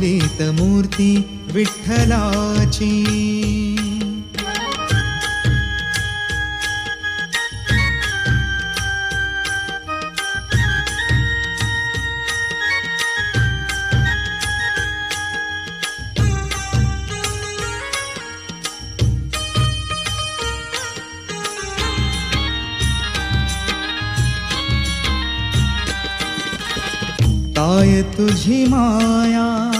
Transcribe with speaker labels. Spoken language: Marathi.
Speaker 1: माऊलीत मूर्ती विठ्ठलाची. तुझी माया